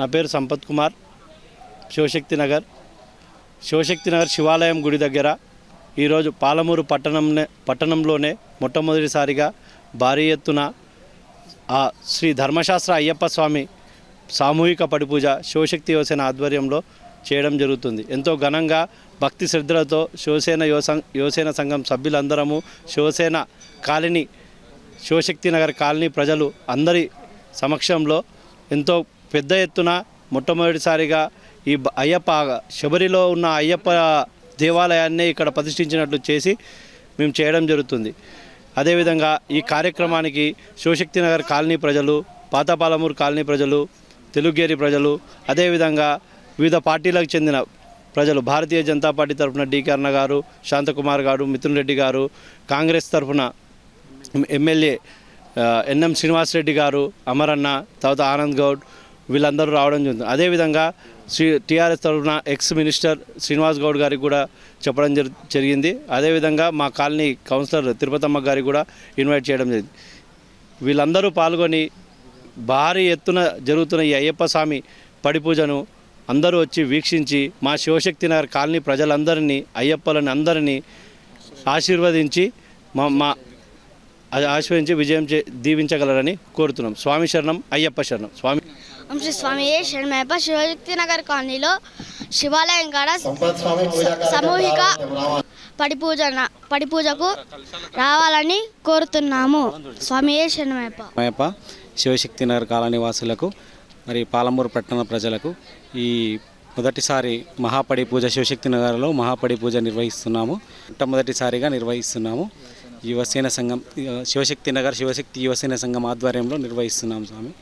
నా పేరు సంపత్ కుమార్ శివశక్తి నగర్. శివశక్తి నగర్ శివాలయం గుడి దగ్గర ఈరోజు పాలమూరు పట్టణంనే పట్టణంలోనే మొట్టమొదటిసారిగా భారీ ఎత్తున ఆ శ్రీ ధర్మశాస్త్ర అయ్యప్ప స్వామి సామూహిక పడిపూజ శివశక్తి యువసేన ఆధ్వర్యంలో చేయడం జరుగుతుంది. ఎంతో ఘనంగా భక్తి శ్రద్ధలతో శివసేన యువ యువసేన సంఘం సభ్యులందరము శివసేన కాలనీ శివశక్తి నగర్ కాలనీ ప్రజలు అందరి సమక్షంలో ఎంతో పెద్ద ఎత్తున మొట్టమొదటిసారిగా ఈ అయ్యప్ప శబరిలో ఉన్న అయ్యప్ప దేవాలయాన్ని ఇక్కడ ప్రతిష్ఠించినట్లు చేసి మేము చేయడం జరుగుతుంది. అదేవిధంగా ఈ కార్యక్రమానికి శివశక్తి నగర్ కాలనీ ప్రజలు పాతపాలమూరు కాలనీ ప్రజలు తెలుగేరి ప్రజలు అదేవిధంగా వివిధ పార్టీలకు చెందిన ప్రజలు భారతీయ జనతా పార్టీ తరఫున డీకర్ణ గారు శాంతకుమార్ గారు మిథున్ రెడ్డి గారు కాంగ్రెస్ తరఫున ఎమ్మెల్యే ఎన్ఎం శ్రీనివాసరెడ్డి గారు అమరన్న తర్వాత ఆనంద్ గౌడ్ వీళ్ళందరూ రావడం జరుగుతుంది. అదేవిధంగా శ్రీ టీఆర్ఎస్ తరఫున ఎక్స్ మినిస్టర్ శ్రీనివాస్ గౌడ్ గారికి కూడా చెప్పడం జరిగింది. అదేవిధంగా మా కాలనీ కౌన్సిలర్ తిరుపతమ్మ గారికి కూడా ఇన్వైట్ చేయడం జరిగింది. వీళ్ళందరూ పాల్గొని భారీ ఎత్తున జరుగుతున్న ఈ అయ్యప్ప స్వామి పడిపూజను అందరూ వచ్చి వీక్షించి మా శివశక్తి నగర్ కాలనీ ప్రజలందరినీ అయ్యప్పలను అందరినీ ఆశీర్వదించి మా మా అది ఆశీర్వదించి విజయం చే దీవించగలరని కోరుతున్నాం. స్వామి శరణం అయ్యప్ప శరణం. స్వామి ఓం శ్రీ స్వామి శరణమయ్యప్ప శివశక్తి నగర్ కాలనీలో శివాలయం కాడ సామూహిక పడి పూజ పడి పూజకు రావాలని కోరుతున్నాము. స్వామి మయప్ప శివశక్తి నగర్ కాలనీ వాసులకు మరి పాలమూరు పట్టణ ప్రజలకు ఈ మొదటిసారి మహాపడి పూజ శివశక్తి నగర్లో మహాపడి పూజ నిర్వహిస్తున్నాము. మొట్టమొదటిసారిగా నిర్వహిస్తున్నాము. యువసేన సంఘం శివశక్తి నగర్ శివశక్తి యువసేన సంఘం ఆధ్వర్యంలో నిర్వహిస్తున్నాం స్వామి.